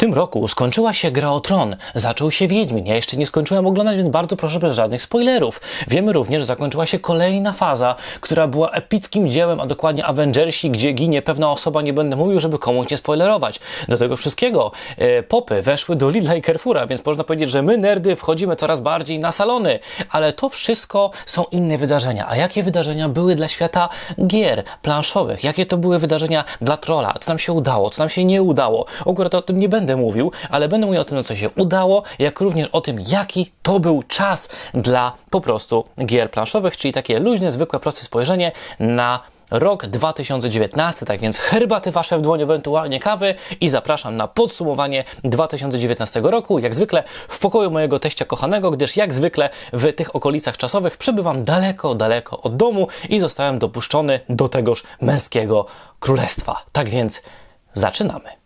tym roku skończyła się Gra o Tron, zaczął się Wiedźmin. Ja jeszcze nie skończyłem oglądać, więc bardzo proszę bez żadnych spoilerów. Wiemy również, że zakończyła się kolejna faza, która była epickim dziełem, a dokładnie Avengersi, gdzie ginie pewna osoba, nie będę mówił, żeby komuś nie spoilerować. Do tego wszystkiego e, popy weszły do Lidla i Carrefoura, więc można powiedzieć, że my nerdy wchodzimy coraz bardziej na salony. Ale to wszystko są inne wydarzenia. A jakie wydarzenia były dla świata gier planszowych? Jakie to były wydarzenia dla trolla? Co nam się udało? Co nam się nie udało? Akurat o tym nie będę mówił, ale będę mówił o tym, co się udało, jak również o tym, jaki to był czas dla po prostu gier planszowych, czyli takie luźne, zwykłe, proste spojrzenie na rok 2019. Tak więc herbaty wasze w dłoń, ewentualnie kawy i zapraszam na podsumowanie 2019 roku. Jak zwykle w pokoju mojego teścia kochanego, gdyż jak zwykle w tych okolicach czasowych przebywam daleko, daleko od domu i zostałem dopuszczony do tegoż męskiego królestwa. Tak więc zaczynamy.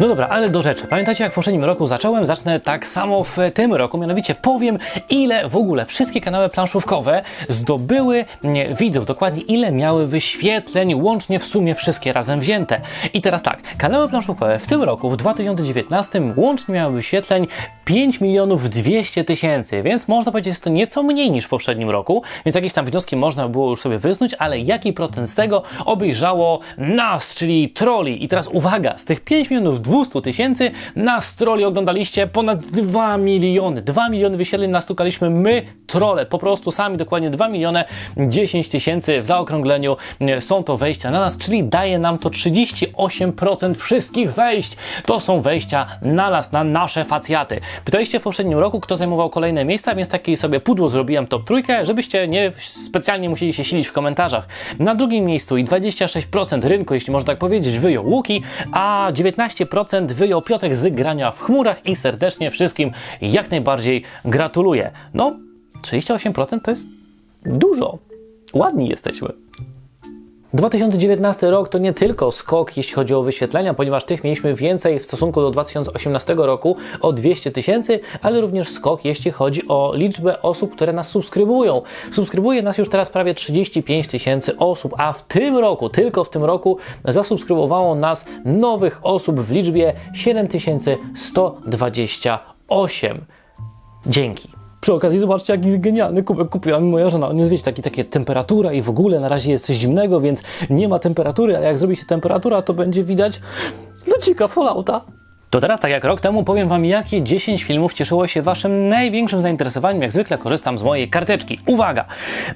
No dobra, ale do rzeczy. Pamiętacie, jak w poprzednim roku zacząłem? Zacznę tak samo w tym roku. Mianowicie powiem, ile w ogóle wszystkie kanały planszówkowe zdobyły nie, widzów. Dokładnie ile miały wyświetleń, łącznie w sumie wszystkie razem wzięte. I teraz tak, kanały planszówkowe w tym roku, w 2019, łącznie miały wyświetleń 5 milionów 200 tysięcy, więc można powiedzieć, że jest to nieco mniej niż w poprzednim roku, więc jakieś tam wnioski można było już sobie wysnuć, ale jaki procent z tego obejrzało nas, czyli troli? I teraz uwaga, z tych 5 milionów 200 tysięcy nas troli oglądaliście ponad 2 miliony. 2 miliony wyświetleń nastukaliśmy my, trole, po prostu sami dokładnie 2 miliony 10 tysięcy w zaokrągleniu są to wejścia na nas, czyli daje nam to 38% wszystkich wejść. To są wejścia na nas, na nasze facjaty. Pytaliście w poprzednim roku, kto zajmował kolejne miejsca, więc takie sobie pudło zrobiłem top trójkę, żebyście nie specjalnie musieli się silić w komentarzach. Na drugim miejscu i 26% rynku, jeśli można tak powiedzieć, wyjął Łuki, a 19% wyjął Piotrek z grania w chmurach i serdecznie wszystkim jak najbardziej gratuluję. No, 38% to jest dużo. Ładni jesteśmy. 2019 rok to nie tylko skok, jeśli chodzi o wyświetlenia, ponieważ tych mieliśmy więcej w stosunku do 2018 roku o 200 tysięcy, ale również skok, jeśli chodzi o liczbę osób, które nas subskrybują. Subskrybuje nas już teraz prawie 35 tysięcy osób, a w tym roku, tylko w tym roku, zasubskrybowało nas nowych osób w liczbie 7128. Dzięki. Przy okazji zobaczcie, jaki genialny kubek kupiła mi moja żona. On jest, wiecie, taki, takie temperatura i w ogóle na razie jest coś zimnego, więc nie ma temperatury, ale jak zrobi się temperatura, to będzie widać lucika Fallouta. To teraz, tak jak rok temu, powiem Wam, jakie 10 filmów cieszyło się Waszym największym zainteresowaniem. Jak zwykle korzystam z mojej karteczki. Uwaga!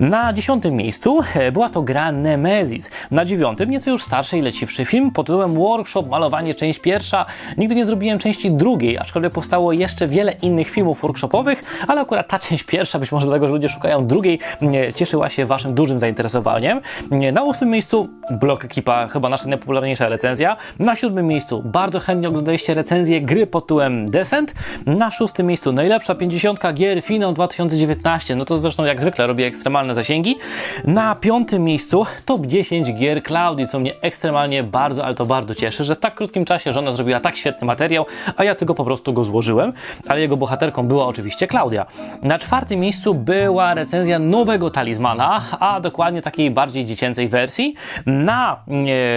Na dziesiątym miejscu e, była to gra Nemesis. Na dziewiątym, nieco już starszy i leciwszy film pod tytułem Workshop Malowanie, część pierwsza. Nigdy nie zrobiłem części drugiej, aczkolwiek powstało jeszcze wiele innych filmów workshopowych, ale akurat ta część pierwsza, być może dlatego, że ludzie szukają drugiej, e, cieszyła się Waszym dużym zainteresowaniem. E, Na ósmym miejscu Blok Ekipa, chyba nasza najpopularniejsza recenzja. Na siódmym miejscu bardzo chętnie oglądaliście recenzję gry pod tytułem Descent. Na szóstym miejscu najlepsza 50 gier finał 2019. No to zresztą jak zwykle robię ekstremalne zasięgi. Na piątym miejscu top 10 gier Cloudy, co mnie ekstremalnie bardzo, ale to bardzo cieszy, że w tak krótkim czasie żona zrobiła tak świetny materiał, a ja tylko po prostu go złożyłem. Ale jego bohaterką była oczywiście Klaudia. Na czwartym miejscu była recenzja nowego talizmana, a dokładnie takiej bardziej dziecięcej wersji. Na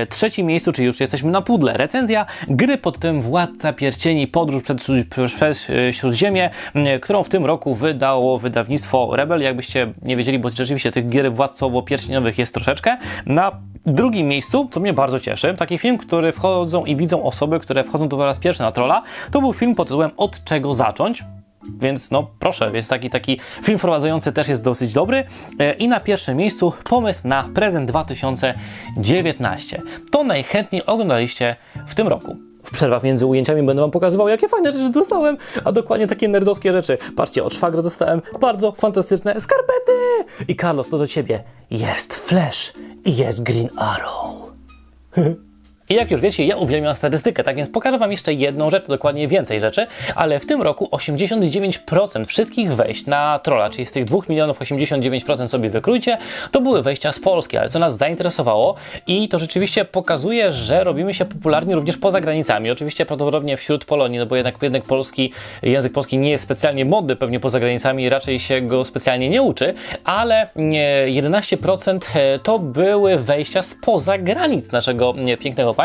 e, trzecim miejscu, czyli już jesteśmy na pudle, recenzja gry pod tym Władca Pierścieni Podróż przez, przez Śródziemie, którą w tym roku wydało wydawnictwo Rebel. Jakbyście nie wiedzieli, bo rzeczywiście tych gier władcowo-pierścieniowych jest troszeczkę. Na drugim miejscu, co mnie bardzo cieszy, taki film, który wchodzą i widzą osoby, które wchodzą tu po raz pierwszy na trolla, to był film pod tytułem Od czego zacząć? Więc no proszę, więc taki, taki film wprowadzający też jest dosyć dobry. E, I na pierwszym miejscu pomysł na prezent 2019. To najchętniej oglądaliście w tym roku. W przerwach między ujęciami będę Wam pokazywał, jakie fajne rzeczy dostałem, a dokładnie takie nerdowskie rzeczy. Patrzcie, od szwagra dostałem bardzo fantastyczne skarpety! I Carlos, to do Ciebie. Jest Flash i jest Green Arrow. I jak już wiecie, ja uwielbiam statystykę, tak więc pokażę Wam jeszcze jedną rzecz, dokładnie więcej rzeczy, ale w tym roku 89% wszystkich wejść na trolla, czyli z tych 2 milionów 89% sobie wykrójcie, to były wejścia z Polski, ale co nas zainteresowało i to rzeczywiście pokazuje, że robimy się popularni również poza granicami. Oczywiście prawdopodobnie wśród Polonii, no bo jednak, jednak polski, język polski nie jest specjalnie modny pewnie poza granicami, raczej się go specjalnie nie uczy, ale nie, 11% to były wejścia spoza granic naszego nie, pięknego państwa.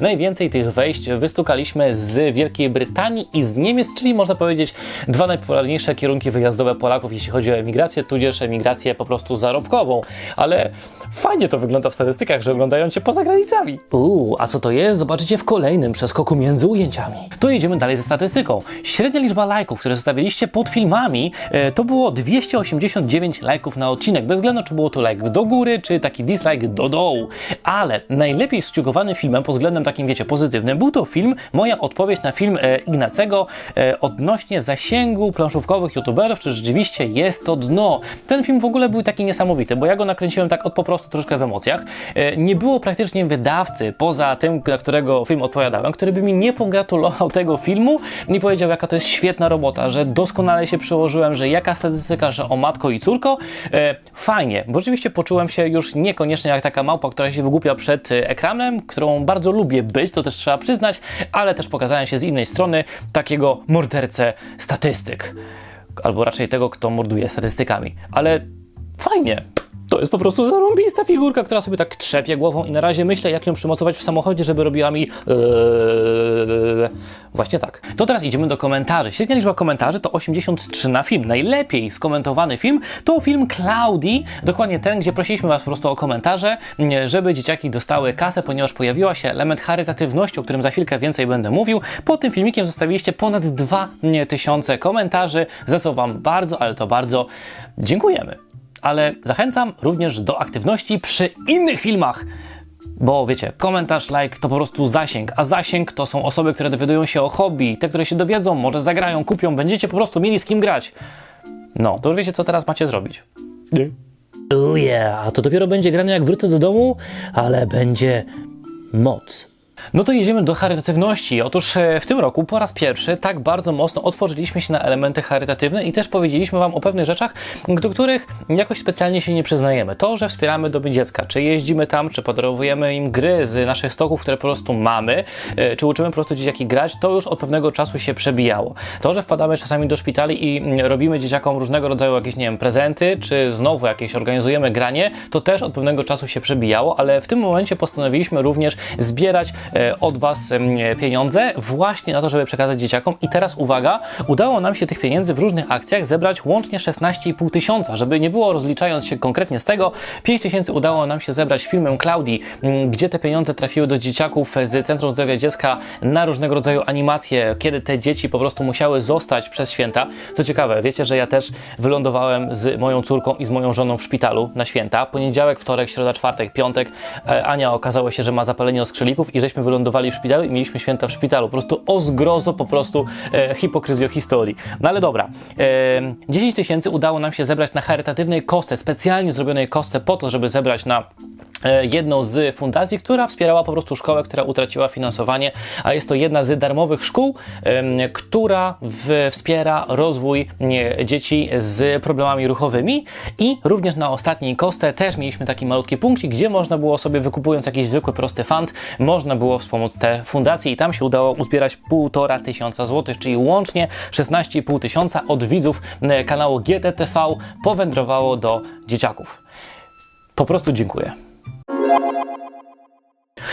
Najwięcej tych wejść wystukaliśmy z Wielkiej Brytanii i z Niemiec, czyli można powiedzieć dwa najpopularniejsze kierunki wyjazdowe Polaków, jeśli chodzi o emigrację, tudzież emigrację po prostu zarobkową. Ale fajnie to wygląda w statystykach, że oglądają cię poza granicami. Uuu, a co to jest? Zobaczycie w kolejnym przeskoku między ujęciami. Tu jedziemy dalej ze statystyką. Średnia liczba lajków, które zostawiliście pod filmami, e, to było 289 lajków na odcinek, bez względu czy było to like do góry, czy taki dislike do dołu. Ale najlepiej sciugowany filmem pod względem takim, wiecie, pozytywnym, był to film, moja odpowiedź na film e, Ignacego e, odnośnie zasięgu planszówkowych youtuberów, czy rzeczywiście jest to dno. Ten film w ogóle był taki niesamowity, bo ja go nakręciłem tak od po prostu troszkę w emocjach. E, nie było praktycznie wydawcy, poza tym, na którego film odpowiadałem, który by mi nie pogratulował tego filmu, nie powiedział, jaka to jest świetna robota, że doskonale się przyłożyłem, że jaka statystyka, że o matko i córko. E, fajnie, bo oczywiście poczułem się już niekoniecznie jak taka małpa, która się wygłupia przed e, ekranem, którą bardzo lubię być, to też trzeba przyznać, ale też pokazałem się z innej strony takiego mordercę statystyk. Albo raczej tego, kto morduje statystykami. Ale fajnie. To jest po prostu zarąbista figurka, która sobie tak trzepie głową i na razie myślę, jak ją przymocować w samochodzie, żeby robiła mi... Eee... Właśnie tak. To teraz idziemy do komentarzy. Średnia liczba komentarzy to 83 na film. Najlepiej skomentowany film to film Cloudy, dokładnie ten, gdzie prosiliśmy Was po prostu o komentarze, żeby dzieciaki dostały kasę, ponieważ pojawiła się element charytatywności, o którym za chwilkę więcej będę mówił. Pod tym filmikiem zostawiliście ponad 2000 komentarzy, za co Wam bardzo, ale to bardzo dziękujemy ale zachęcam również do aktywności przy innych filmach. Bo wiecie, komentarz, like to po prostu zasięg, a zasięg to są osoby, które dowiadują się o hobby, te, które się dowiedzą, może zagrają, kupią, będziecie po prostu mieli z kim grać. No, to już wiecie, co teraz macie zrobić. Nie. Oh yeah, a to dopiero będzie grane jak wrócę do domu, ale będzie moc. No to jedziemy do charytatywności. Otóż e, w tym roku po raz pierwszy tak bardzo mocno otworzyliśmy się na elementy charytatywne i też powiedzieliśmy Wam o pewnych rzeczach, do których jakoś specjalnie się nie przyznajemy. To, że wspieramy doby dziecka, czy jeździmy tam, czy podarowujemy im gry z naszych stoków, które po prostu mamy, e, czy uczymy po prostu dzieciaki grać, to już od pewnego czasu się przebijało. To, że wpadamy czasami do szpitali i mm, robimy dzieciakom różnego rodzaju jakieś, nie wiem, prezenty, czy znowu jakieś organizujemy granie, to też od pewnego czasu się przebijało, ale w tym momencie postanowiliśmy również zbierać E, od Was pieniądze właśnie na to, żeby przekazać dzieciakom. I teraz uwaga, udało nam się tych pieniędzy w różnych akcjach zebrać łącznie 16,5 tysiąca, żeby nie było rozliczając się konkretnie z tego, 5 tysięcy udało nam się zebrać filmem Klaudii, gdzie te pieniądze trafiły do dzieciaków z Centrum Zdrowia Dziecka na różnego rodzaju animacje, kiedy te dzieci po prostu musiały zostać przez święta. Co ciekawe, wiecie, że ja też wylądowałem z moją córką i z moją żoną w szpitalu na święta. Poniedziałek, wtorek, środa, czwartek, piątek. E, Ania okazało się, że ma zapalenie oskrzelików i żeśmy wylądowali w szpitalu i mieliśmy święta w szpitalu. Po prostu o zgrozo, po prostu e, historii. No ale dobra, e, 10 tysięcy udało nam się zebrać na charytatywnej kostce, specjalnie zrobionej kostce po to, żeby zebrać na jedną z fundacji, która wspierała po prostu szkołę, która utraciła finansowanie, a jest to jedna z darmowych szkół, która w, wspiera rozwój dzieci z problemami ruchowymi i również na ostatniej kostce też mieliśmy taki malutki punkcik, gdzie można było sobie wykupując jakiś zwykły prosty fund, można było wspomóc te fundacje i tam się udało uzbierać półtora tysiąca złotych, czyli łącznie 16,5 tysiąca od widzów kanału GTTV powędrowało do dzieciaków. Po prostu dziękuję.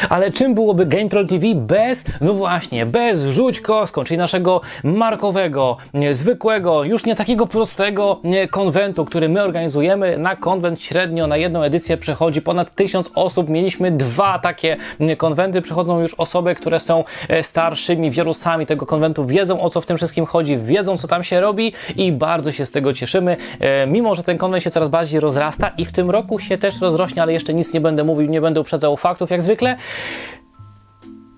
Ale czym byłoby GameTroll TV bez, no właśnie, bez rzuć kostką, czyli naszego markowego, zwykłego, już nie takiego prostego konwentu, który my organizujemy. Na konwent średnio na jedną edycję przechodzi ponad tysiąc osób. Mieliśmy dwa takie konwenty. Przychodzą już osoby, które są e, starszymi wirusami tego konwentu, wiedzą o co w tym wszystkim chodzi, wiedzą co tam się robi i bardzo się z tego cieszymy. E, mimo, że ten konwent się coraz bardziej rozrasta i w tym roku się też rozrośnie, ale jeszcze nic nie będę mówił, nie będę uprzedzał faktów jak zwykle.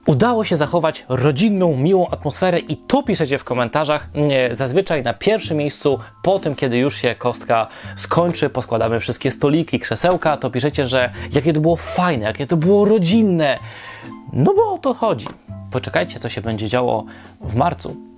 Udało się zachować rodzinną, miłą atmosferę i to piszecie w komentarzach. Zazwyczaj na pierwszym miejscu, po tym, kiedy już się kostka skończy, poskładamy wszystkie stoliki, krzesełka, to piszecie, że jakie to było fajne, jakie to było rodzinne. No bo o to chodzi. Poczekajcie, co się będzie działo w marcu.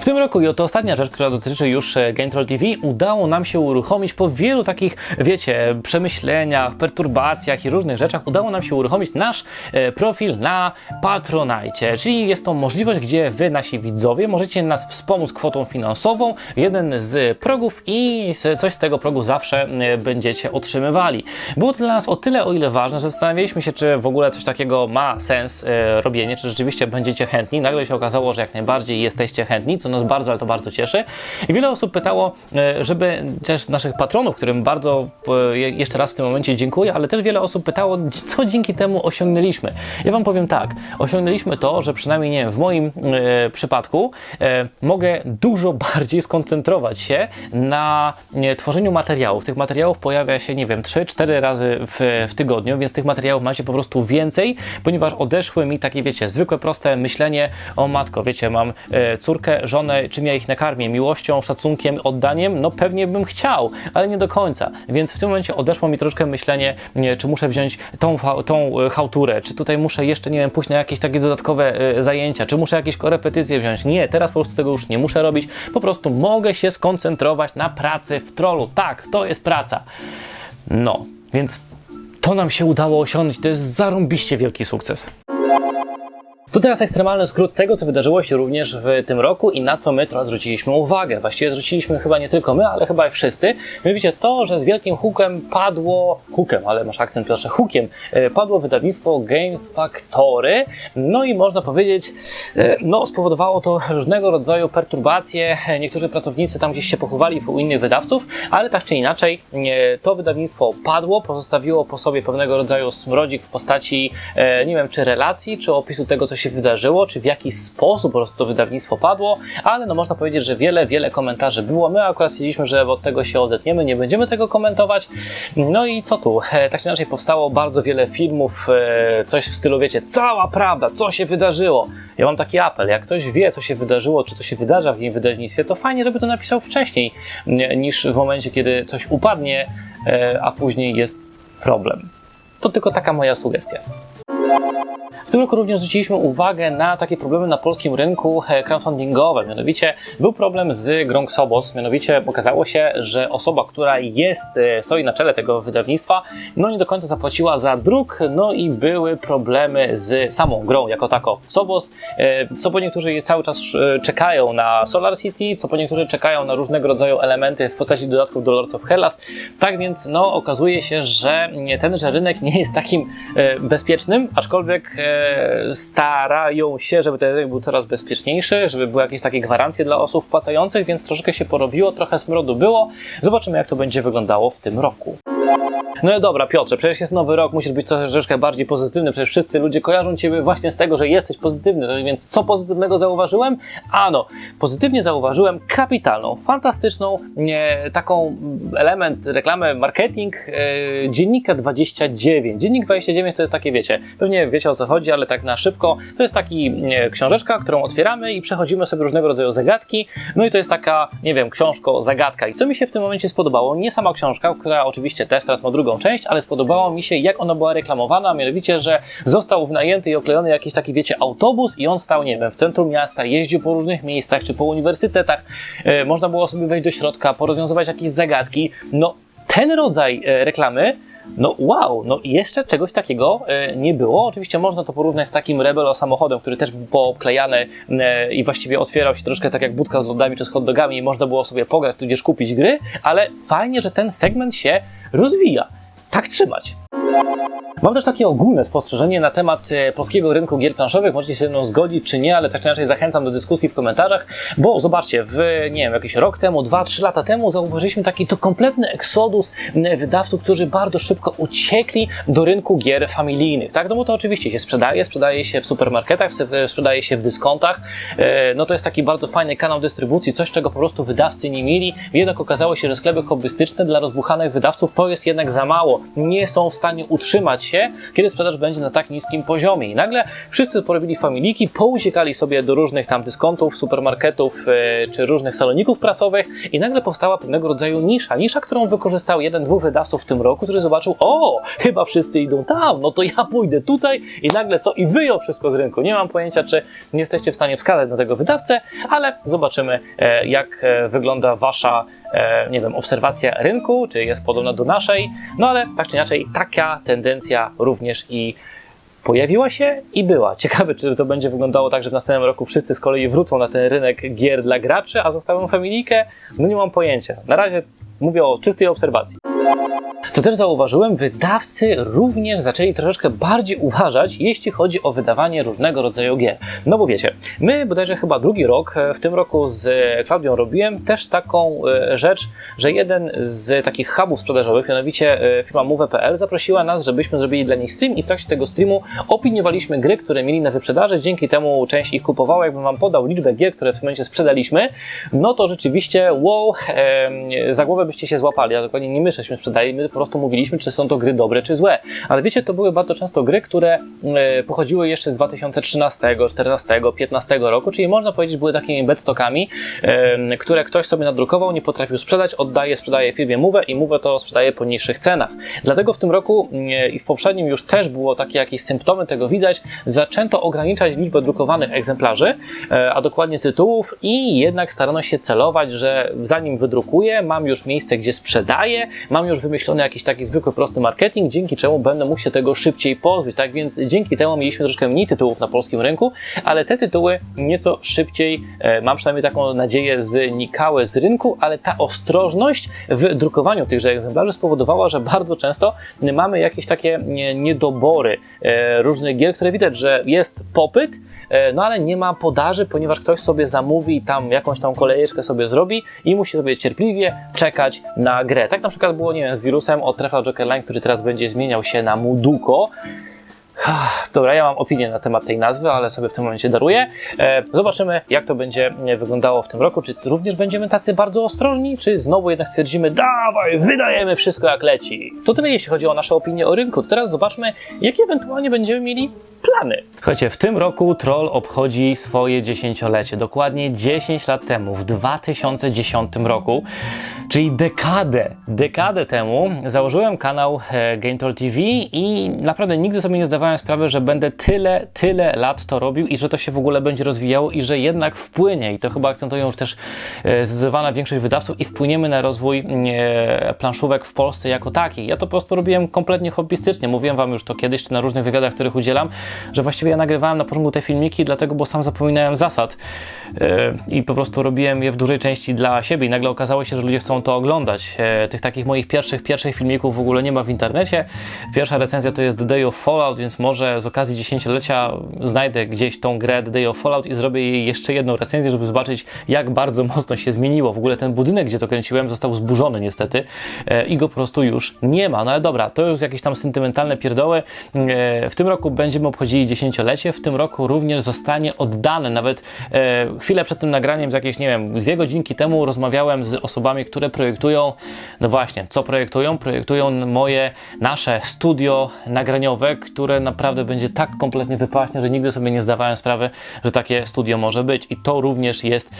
W tym roku, i to ostatnia rzecz, która dotyczy już e, GameTroll TV, udało nam się uruchomić po wielu takich, wiecie, przemyśleniach, perturbacjach i różnych rzeczach, udało nam się uruchomić nasz e, profil na Patronite, czyli jest to możliwość, gdzie wy, nasi widzowie, możecie nas wspomóc kwotą finansową, jeden z progów i coś z tego progu zawsze e, będziecie otrzymywali. Było to dla nas o tyle, o ile ważne, że zastanawialiśmy się, czy w ogóle coś takiego ma sens e, robienie, czy rzeczywiście będziecie chętni. Nagle się okazało, że jak najbardziej jesteście chętni, co nas bardzo, ale to bardzo cieszy. I wiele osób pytało, e, żeby też naszych patronów, którym bardzo e, je- jeszcze raz w tym momencie dziękuję, ale też wiele osób pytało, co dzięki temu osiągnęliśmy. Ja Wam powiem tak, osiągnęliśmy to, że przynajmniej nie wiem, w moim e, przypadku mogę dużo bardziej skoncentrować się na tworzeniu materiałów. Tych materiałów pojawia się, nie wiem, 3-4 razy w, w tygodniu, więc tych materiałów macie po prostu więcej, ponieważ odeszły mi takie, wiecie, zwykłe, proste myślenie o matko, wiecie, mam córkę, żonę, czym ja ich nakarmię, miłością, szacunkiem, oddaniem, no pewnie bym chciał, ale nie do końca, więc w tym momencie odeszło mi troszkę myślenie, nie, czy muszę wziąć tą, tą e, chałturę, czy tutaj muszę jeszcze, nie wiem, pójść na jakieś takie dodatkowe e, zajęcia, czy muszę jakieś korepetycje wziąć. Nie, teraz po prostu tego już nie muszę robić, po prostu mogę się skoncentrować na pracy w trollu. Tak, to jest praca. No, więc to nam się udało osiągnąć, to jest zarąbiście wielki sukces. To teraz ekstremalny skrót tego, co wydarzyło się również w tym roku i na co my teraz zwróciliśmy uwagę. Właściwie zwróciliśmy chyba nie tylko my, ale chyba i wszyscy. Mianowicie to, że z wielkim hukiem padło, hukiem, ale masz akcent Piotrze, hukiem, e, padło wydawnictwo Games Factory. No i można powiedzieć, e, no spowodowało to różnego rodzaju perturbacje. Niektórzy pracownicy tam gdzieś się pochowali u innych wydawców, ale tak czy inaczej to wydawnictwo padło, pozostawiło po sobie pewnego rodzaju smrodzik w postaci, e, nie wiem, czy relacji, czy opisu tego, co się wydarzyło, czy w jaki sposób po prostu to wydawnictwo padło, ale no można powiedzieć, że wiele, wiele komentarzy było. My akurat stwierdziliśmy, że od tego się odetniemy, nie będziemy tego komentować. No i co tu? E, Tak czy inaczej powstało bardzo wiele filmów, e, coś w stylu, wiecie, cała prawda, co się wydarzyło. Ja mam taki apel, jak ktoś wie, co się wydarzyło, czy co się wydarza w jej wydawnictwie, to fajnie, żeby to napisał wcześniej, nie- niż w momencie, kiedy coś upadnie, e, a później jest problem. To tylko taka moja sugestia. W tym roku również zwróciliśmy uwagę na takie problemy na polskim rynku e, crowdfundingowe. Mianowicie był problem z grą Xobos. Mianowicie okazało się, że osoba, która jest, e, stoi na czele tego wydawnictwa, no nie do końca zapłaciła za druk, no i były problemy z samą grą jako taką. Xobos, e, co po niektórzy cały czas czekają na Solar City, co po niektórzy czekają na różnego rodzaju elementy w postaci dodatków do Lords of Hellas. Tak więc no, okazuje się, że tenże rynek nie jest takim bezpiecznym, aczkolwiek e, starają się, żeby ten rynek był coraz bezpieczniejszy, żeby były jakieś takie gwarancje dla osób wpłacających, więc troszkę się porobiło, trochę smrodu było. Zobaczymy, jak to będzie wyglądało w tym roku. No i dobra, Piotrze, przecież jest nowy rok, musisz być troszeczkę bardziej pozytywny, przecież wszyscy ludzie kojarzą Ciebie właśnie z tego, że jesteś pozytywny, no więc co pozytywnego zauważyłem? Ano, pozytywnie zauważyłem kapitalną, fantastyczną, e, taką element, reklamę, marketing e, Dziennika 29. Dziennik 29 to jest takie, wiecie, pewnie wiecie o co chodzi, ale tak na szybko, to jest taki e, książeczka, którą otwieramy i przechodzimy sobie różnego rodzaju zagadki, no i to jest taka, nie wiem, książko, zagadka. I co mi się w tym momencie spodobało? Nie sama książka, która oczywiście też teraz ma drugą część, ale spodobało mi się, jak ona była reklamowana, a mianowicie, że został wynajęty i oklejony jakiś taki, wiecie, autobus i on stał, nie wiem, w centrum miasta, jeździł po różnych miejscach, czy po uniwersytetach, e, można było sobie wejść do środka, porozwiązywać jakieś zagadki. No, ten rodzaj e, reklamy no wow, no jeszcze czegoś takiego e, nie było. Oczywiście można to porównać z takim Rebelo samochodem, który też był poklejany e, i właściwie otwierał się troszkę tak jak budka z lodami czy z hot dogami i można było sobie pograć, tudzież kupić gry, ale fajnie, że ten segment się rozwija. Tak trzymać. Mam też takie ogólne spostrzeżenie na temat e, polskiego rynku gier planszowych. Możecie się ze mną zgodzić czy nie, ale tak czy inaczej zachęcam do dyskusji w komentarzach, bo zobaczcie, w nie wiem, jakiś rok temu, dwa, trzy lata temu zauważyliśmy taki to kompletny eksodus wydawców, którzy bardzo szybko uciekli do rynku gier familijnych, tak? No bo to oczywiście się sprzedaje, sprzedaje się w supermarketach, sprzedaje się w dyskontach. E, No to jest taki bardzo fajny kanał dystrybucji, coś czego po prostu wydawcy nie mieli. Jednak okazało się, że sklepy hobbystyczne dla rozbuchanych wydawców to jest jednak za mało. Nie są w stanie stanie utrzymać się, kiedy sprzedaż będzie na tak niskim poziomie. I nagle wszyscy porobili familiki, pouciekali sobie do różnych tam dyskontów, supermarketów e, czy różnych saloników prasowych i nagle powstała pewnego rodzaju nisza. Nisza, którą wykorzystał jeden, dwóch wydawców w tym roku, który zobaczył, o, chyba wszyscy idą tam, no to ja pójdę tutaj i nagle co? I wyjął wszystko z rynku. Nie mam pojęcia, czy nie jesteście w stanie wskazać na tego wydawcę, ale zobaczymy, e, jak e, wygląda wasza, e, nie wiem, obserwacja rynku, czy jest podobna do naszej. No ale tak czy inaczej, taka tendencja również i pojawiła się i była. Ciekawe, czy to będzie wyglądało tak, że w następnym roku wszyscy z kolei wrócą na ten rynek gier dla graczy, a zostawią familijkę? No nie mam pojęcia. Na razie mówię o czystej obserwacji. Co też zauważyłem, wydawcy również zaczęli troszeczkę bardziej uważać, jeśli chodzi o wydawanie różnego rodzaju gier. No bo wiecie, my bodajże chyba drugi rok, e, w tym roku z Klaudią robiłem też taką e, rzecz, że jeden z takich hubów sprzedażowych, mianowicie e, firma Move.pl zaprosiła nas, żebyśmy zrobili dla nich stream i w trakcie tego streamu opiniowaliśmy gry, które mieli na wyprzedaży. Dzięki temu część ich kupowała. Jakbym wam podał liczbę gier, które w tym momencie sprzedaliśmy, no to rzeczywiście wow, za głowę byście się złapali. Ja dokładnie nie my żeśmy sprzedali, my po prostu mówiliśmy, czy są to gry dobre, czy złe. Ale wiecie, to były bardzo często gry, które e, pochodziły jeszcze z 2013, 14, 15 roku, czyli można powiedzieć, były takimi bedstockami, em, które ktoś sobie nadrukował, nie potrafił sprzedać, oddaje, sprzedaje firmie Move i Move to sprzedaje po niższych cenach. Dlatego w tym roku e, i w poprzednim już też było takie jakieś symptomy tego widać, zaczęto ograniczać liczbę drukowanych egzemplarzy, e, a dokładnie tytułów i jednak starano się celować, że zanim wydrukuję, mam już miejsce, gdzie sprzedaję, mam już wymyślony jakiś taki zwykły, prosty marketing, dzięki czemu będę mógł się tego szybciej pozbyć. Tak więc dzięki temu mieliśmy troszkę mniej tytułów na polskim rynku, ale te tytuły nieco szybciej, e, mam przynajmniej taką nadzieję, znikały z rynku, ale ta ostrożność w drukowaniu tychże egzemplarzy spowodowała, że bardzo często mamy jakieś takie nie- niedobory e, różnych gier, które widać, że jest popyt, no ale nie ma podaży, ponieważ ktoś sobie zamówi tam jakąś tam kolejeczkę sobie zrobi i musi sobie cierpliwie czekać na grę. Tak na przykład było, nie wiem, z wirusem od Trefla Joker Line, który teraz będzie zmieniał się na Muduko. Dobra, ja mam opinię na temat tej nazwy, ale sobie w tym momencie daruję. E, zobaczymy, jak to będzie e, wyglądało w tym roku. Czy również będziemy tacy bardzo ostrożni, czy znowu jednak stwierdzimy, dawaj, wydajemy wszystko jak leci. To tyle, jeśli chodzi o nasze opinie o rynku. Teraz zobaczmy, jakie ewentualnie będziemy mieli plany. Słuchajcie, w tym roku Troll obchodzi swoje dziesięciolecie. Dokładnie 10 lat temu, w 2010 roku, czyli dekadę, dekadę temu założyłem kanał e, GameTroll TV i naprawdę nigdy sobie nie zdawałem sprawy, że będę tyle, tyle lat to robił i że to się w ogóle będzie rozwijało i że jednak wpłynie i to chyba akcentują już też e, zdecydowana większość wydawców i wpłyniemy na rozwój e, planszówek w Polsce jako taki. Ja to po prostu robiłem kompletnie hobbystycznie. Mówiłem wam już to kiedyś, czy na różnych wywiadach, których udzielam, że właściwie ja nagrywałem na początku te filmiki, dlatego, bo sam zapominałem zasad i po prostu robiłem je w dużej części dla siebie i nagle okazało się, że ludzie chcą to oglądać. E, Tych takich moich pierwszych, pierwszych filmików w ogóle nie ma w internecie. Pierwsza recenzja to jest The Day of Fallout, więc może z okazji dziesięciolecia znajdę gdzieś tą grę The Day of Fallout i zrobię jej jeszcze jedną recenzję, żeby zobaczyć, jak bardzo mocno się zmieniło. W ogóle ten budynek, gdzie to kręciłem, został zburzony niestety e, i go po prostu już nie ma. No ale dobra, to już jakieś tam sentymentalne pierdoły. E, W tym roku będziemy obchodzili dziesięciolecie. W tym roku również zostanie oddane. Nawet chwilę przed tym nagraniem, z jakieś, nie wiem, dwie godzinki temu rozmawiałem z osobami, które projektują, no właśnie, co projektują? Projektują moje, nasze studio nagraniowe, które naprawdę będzie tak kompletnie wypaśne, że nigdy sobie nie zdawałem sprawy, że takie studio może być. I to również jest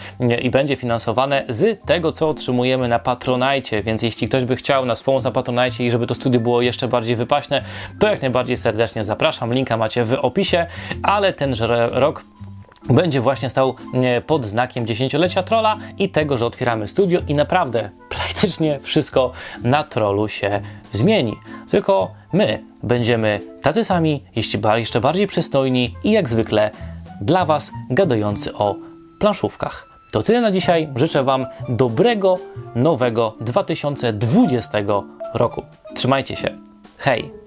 i będzie finansowane z tego, co otrzymujemy na Patronite. Więc jeśli ktoś by chciał nas pomóc na Patronite i żeby to studio było jeszcze bardziej wypaśne, to jak najbardziej serdecznie zapraszam. Linka macie w opisie, ale tenże rok będzie właśnie stał pod znakiem dziesięciolecia Trolla i tego, że otwieramy studio i naprawdę praktycznie wszystko na Trollu się zmieni. Tylko my będziemy tacy sami, jeśli jeszcze bardziej przystojni i jak zwykle dla Was gadający o planszówkach. To tyle na dzisiaj. Życzę Wam dobrego, nowego 2020 roku. Trzymajcie się. Hej!